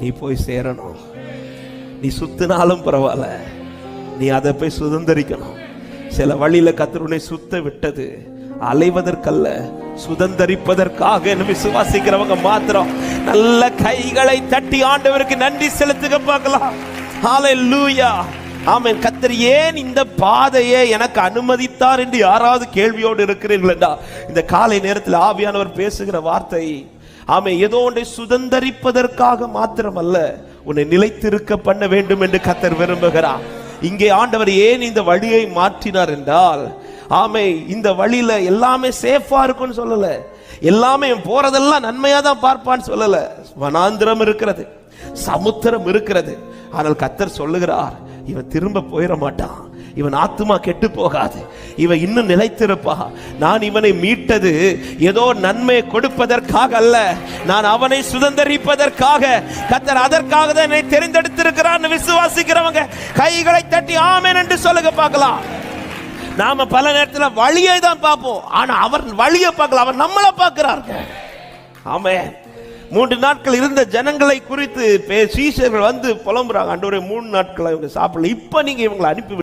நீ போய் சேரணும். நீ சுத்தினாலும் பரவாயில்ல. நீ அதை போய் சுதந்தரிக்கணும். சில வழியில கத்தருனை சுத்த விட்டது. அலைவதற்கல்ல சுதந்தரிப்பதற்காக என்று விசுவாசிக்கிறவங்க மாத்திரம். நல்ல கைகளை தட்டி ஆண்டவருக்கு நன்றி செலுத்துக பார்க்கலாம். ஹalleluya ஆமென். கத்தர் ஏன் இந்த பாதையை எனக்கு அனுமதித்தார் என்று யாராவது கேள்வியோடு இருக்கிறீர்கள் இந்த காலை நேரத்தில் ஆவியானவர் பேசுகிற வார்த்தை ஆமை ஏதோ ஒன்றை சுதந்தரிப்பதற்காக மாத்திரமல்ல உன்னை நிலைத்திருக்க பண்ண வேண்டும் என்று கத்தர் விரும்புகிறார். இங்கே ஆண்டவர் ஏன் இந்த வழியை மாற்றினார் என்றால் ஆமை இந்த வழியில எல்லாமே சேஃபா இருக்கும்னு சொல்லல. எல்லாமே போறதெல்லாம் நன்மையா தான் பார்ப்பான்னு சொல்லல. வனாந்திரம் இருக்கிறது சமுத்திரம் இருக்கிறது. ஆனால் கத்தர் சொல்லுகிறார் இவன் திரும்ப போயிட மாட்டான் இவன் ஆத்துமா கெட்டு போகாது. இவன் இன்னும் நிலைத்திருப்பா. நான் இவனை மீட்டது ஏதோ நன்மை கொடுப்பதற்காக அல்ல. நான் அவனை சுதந்தரிப்பதற்காக. கத்தர் அதற்காக தான் என்னை தெரிந்தெடுத்திருக்கிறான் விசுவாசிக்கிறவங்க கைகளை தட்டி ஆமேன் என்று சொல்லுங்க பார்க்கலாம். நாம பல நேரத்தில் வழியை தான் பார்ப்போம். ஆனா அவர் வழியை பார்க்கல. அவர் நம்மளை பார்க்கிறார்கள் ஆமே மூன்று நாட்கள் இருந்த ஜனங்களை குறித்து பே- வந்து புலம்புறாங்க. அன்றவரே மூணு நாட்கள் இவங்க சாப்பிடல. இப்ப நீங்க இவங்களை அனுப்பி